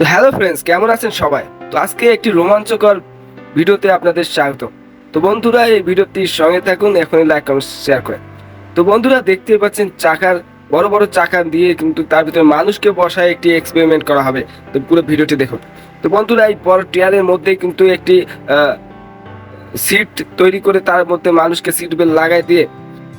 তো hello friends, কেমন আছেন সবাই? তো আজকে একটি রোমাঞ্চকর ভিডিওতে আপনাদের স্বাগত। তো বন্ধুরা, এই ভিডিওটির সঙ্গে থাকুন, এখনই লাইক কমেন্ট শেয়ার করেন তো বন্ধুরা দেখতে পাচ্ছেন চাকার, বড় বড় চাকা দিয়ে কিন্তু তার ভিতরে মানুষকে বসায় একটি এক্সপেরিমেন্ট করা হবে। তো পুরো ভিডিওটি দেখুন। তো বন্ধুরা, এই বড় টিয়ারের মধ্যে কিন্তু একটি সিট তৈরি করে তার মধ্যে মানুষকে সিট বেল্ট লাগাই দিয়ে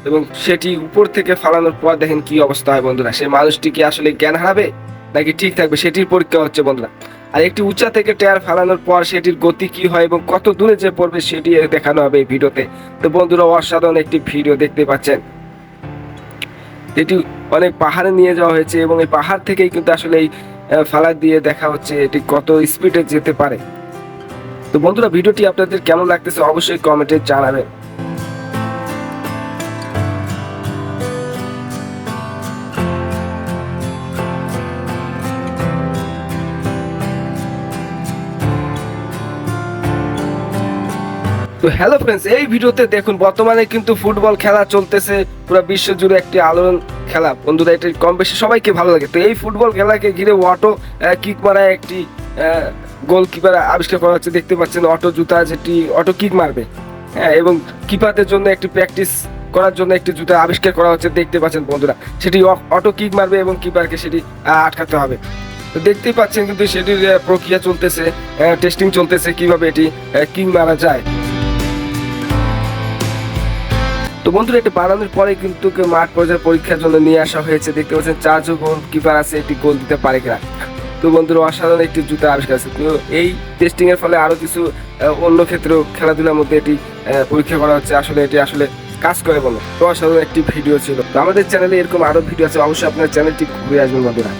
এবং সেটি উপর থেকে ফালানোর পর দেখেন কি অবস্থা হয় বন্ধুরা। সেই মানুষটি কি আসলে জ্ঞান হারাবে? নাকি ঠিক থাকবে সেটির পরীক্ষা হচ্ছে বন্ধুরা। আর একটি উঁচা থেকে টায়ার ফালানোর পর সেটির গতি কি হয় এবং কত দূরে যে পড়বে সেটি দেখানো হবে এই ভিডিওতে। তো বন্ধুরা, অসাধারণ একটি ভিডিও দেখতে পাচ্ছেন। এটি অনেক পাহাড়ে নিয়ে যাওয়া হয়েছে এবং এই পাহাড় থেকেই কিন্তু আসলে এই ফালা দিয়ে দেখা হচ্ছে এটি কত স্পিডে যেতে পারে। তো বন্ধুরা, ভিডিওটি আপনাদের কেমন লাগতেছে অবশ্যই কমেন্টে জানাবেন। তো হ্যালো ফ্রেন্ডস এই ভিডিওতে দেখুন, বর্তমানে কিন্তু ফুটবল খেলা চলতেছে, পুরো বিশ্ব জুড়ে একটি আলোড়ন খেলা। বন্ধুরা, এটি কম বেশি সবাইকে ভালো লাগে। তো এই ফুটবল খেলাকে ঘিরে অটো কিক মারা একটি গোলকিপার আবিষ্কার করা হচ্ছে। দেখতে পাচ্ছেন অটো জুতা যেটি অটো কিক মারবে। হ্যাঁ এবং কিপারদের জন্য একটি প্র্যাকটিস করার জন্য একটি জুতা আবিষ্কার করা হচ্ছে। দেখতে পাচ্ছেন, বন্ধুরা, সেটি অটো কিক মারবে এবং কিপারকে সেটি আটকাতে হবে। তো দেখতেই পাচ্ছেন কিন্তু সেটির প্রক্রিয়া চলতেছে টেস্টিং চলতেছে, কীভাবে এটি কিক মারা যায়। তো বন্ধুরা, এটি বানানোর পরে কিন্তু মাঠ পর্যায়ে পরীক্ষার জন্য নিয়ে আসা হয়েছে। দেখতে পাচ্ছেন, চারজন গোল কিপার আছে, এটি গোল দিতে পারে কিনা। তো বন্ধুরা, অসাধারণ একটি জুতা আবিষ্কার আছে তো এই টেস্টিং এর ফলে আরও কিছু অন্য ক্ষেত্রেও খেলাধুলার মধ্যে এটি পরীক্ষা করা হচ্ছে। আসলে এটি আসলে কাজ করে বলো তো অসাধারণ একটি ভিডিও ছিল। তো আমাদের চ্যানেলে এরকম আরও ভিডিও আছে, অবশ্যই আপনার চ্যানেলটি ঘুরে আসবেন বন্ধুরা।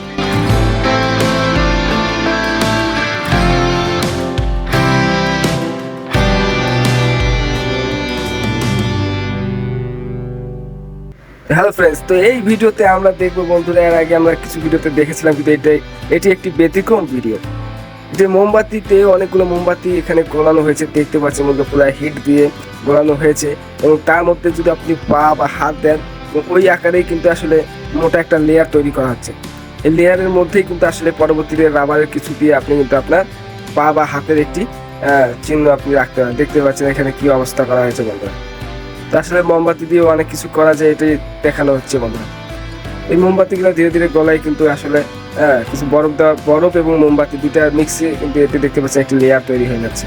হ্যালো ফ্রেন্ডস তো এই ভিডিওতে আমরা দেখব বন্ধুরা, এর আগে আমরা কিছু ভিডিওতে দেখেছিলাম কিন্তু এটা এটি একটি ব্যতিক্রম ভিডিও। যে মোমবাতিতে অনেকগুলো মোমবাতি এখানে গোলানো হয়েছে, দেখতে পাচ্ছেন মধ্যে পুরো হিট দিয়ে গোলানো হয়েছে। এবং তার মধ্যে যদি আপনি পা বা হাত দেন ওই আকারেই কিন্তু আসলে মোটা একটা লেয়ার তৈরি করা হচ্ছে। এই লেয়ারের মধ্যেই কিন্তু আসলে পরবর্তীতে রাবারের কিছু দিয়ে আপনি কিন্তু আপনার পা বা হাতের একটি চিহ্ন আপনি রাখতে পারেন। দেখতে পাচ্ছেন এখানে কি অবস্থা করা হয়েছে বন্ধুরা। আসলে মোমবাতি দিয়ে অনেক কিছু করা যায় এটাই দেখানো হচ্ছে বন্ধুরা এই মোমবাতিগুলো ধীরে ধীরে গলায় কিন্তু আসলে হ্যাঁ, কিছু বরফ দেওয়া বরফ এবং মোমবাতি দুইটা মিক্সে কিন্তু এতে দেখতে পাচ্ছেন একটি লেয়ার তৈরি হয়ে যাচ্ছে।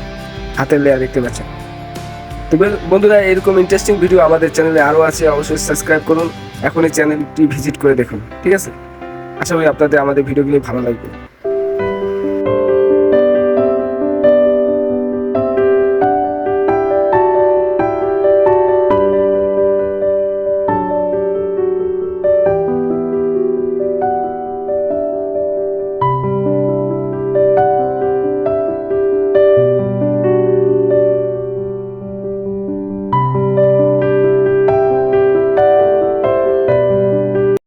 হাতের লেয়ার দেখতে পাচ্ছেন। তো বন্ধুরা এরকম ইন্টারেস্টিং ভিডিও আমাদের চ্যানেলে আরও আছে অবশ্যই সাবস্ক্রাইব করুন। এখন এই চ্যানেলটি ভিজিট করে দেখুন ঠিক আছে? আশা করি আপনাদের আমাদের ভিডিওগুলি ভালো লাগবে।